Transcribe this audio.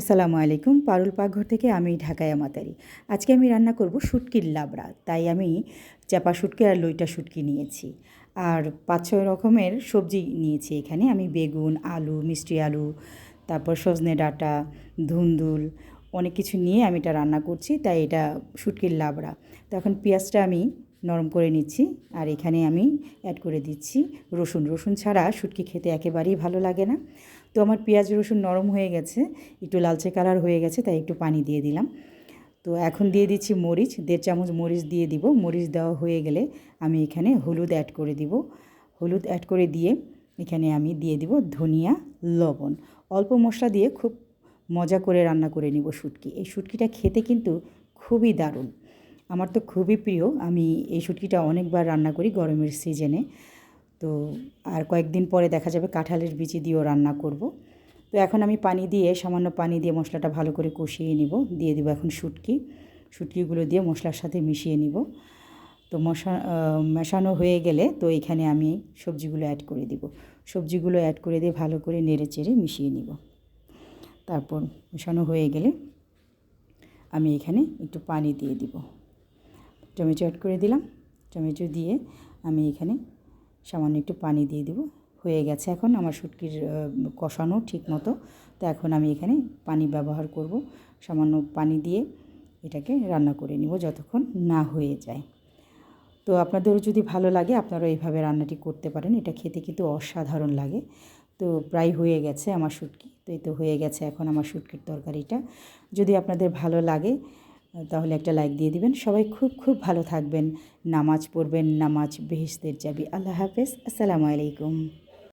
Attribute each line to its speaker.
Speaker 1: আসসালামু আলাইকুম। পারুল পাকঘর থেকে আমি ঢাকায় আমাতারি আজকে আমি রান্না করব শুটকির লাবড়া। তাই আমি চাপা শুটকি আর লইটা শুটকি নিয়েছি। আর পাঁচ ছয় রকমের সবজি নিয়েছি এখানে। আমি বেগুন, আলু, মিষ্টি আলু, তারপর সজনে ডাঁটা, ধুন্দুল, অনেক কিছু নিয়ে আমি এটা রান্না করছি। তাই এটা শুটকির লাবড়া। তো এখন পেঁয়াজটা আমি নরম করে নিচ্ছি। আর এখানে আমি অ্যাড করে দিচ্ছি রসুন। রসুন ছাড়া শুটকি খেতে একেবারেই ভালো লাগে না। তো আমার পেঁয়াজ রসুন নরম হয়ে গেছে। একটু লালচে কালার হয়ে গেছে, তাই একটু পানি দিয়ে দিলাম। তো এখন দিয়ে দিচ্ছি মরিচ। দেড় চামচ মরিচ দিয়ে দিব। মরিচ দেওয়া হয়ে গেলে আমি এখানে হলুদ অ্যাড করে দিব। হলুদ অ্যাড করে দিয়ে এখানে আমি দিয়ে দিব ধনিয়া, লবণ। অল্প মশলা দিয়ে খুব মজা করে রান্না করে নিব শুটকি। এই শুটকিটা খেতে কিন্তু খুবই দারুণ। আমার তো খুবই প্রিয়। আমি এই শুটকিটা অনেকবার রান্না করি গরমের সিজনে। তো আর কয়েকদিন পরে দেখা যাবে কাঁঠালের বিচি দিয়েও রান্না করব। তো এখন আমি পানি দিয়ে, সামান্য পানি দিয়ে মশলাটা ভালো করে কষিয়ে নিব। দিয়ে দিব এখন শুটকি। শুটকিগুলো দিয়ে মশলার সাথে মিশিয়ে নিব। তো মশা মেশানো হয়ে গেলে তো এখানে আমি সবজিগুলো অ্যাড করে দিব। সবজিগুলো অ্যাড করে দিয়ে ভালো করে নেড়ে চেড়ে মিশিয়ে নিব। তারপর মেশানো হয়ে গেলে আমি এখানে একটু পানি দিয়ে দিব। টমেটো অ্যাড করে দিলাম। টমেটো দিয়ে আমি এখানে সামান্য একটু পানি দিয়ে দিব। হয়ে গেছে এখন আমার শুটকির কষানো ঠিক মতো। তো এখন আমি এখানে পানি ব্যবহার করব। সামান্য পানি দিয়ে এটাকে রান্না করে নিব যতক্ষণ না হয়ে যায়। তো আপনাদেরও যদি ভালো লাগে আপনারা এইভাবে রান্নাটি করতে পারেন। এটা খেতে কিন্তু অসাধারণ লাগে। তো প্রায় হয়ে গেছে আমার শুটকি। তো এই তো হয়ে গেছে এখন আমার শুটকির তরকারিটা। যদি আপনাদের ভালো লাগে তাহলে একটা লাইক দিয়ে দিবেন। সবাই খুব খুব ভালো থাকবেন। নামাজ পড়বেন, নামাজ বেহেস্তের যাবি আল্লাহ হাফেজ। আসসালামু আলাইকুম।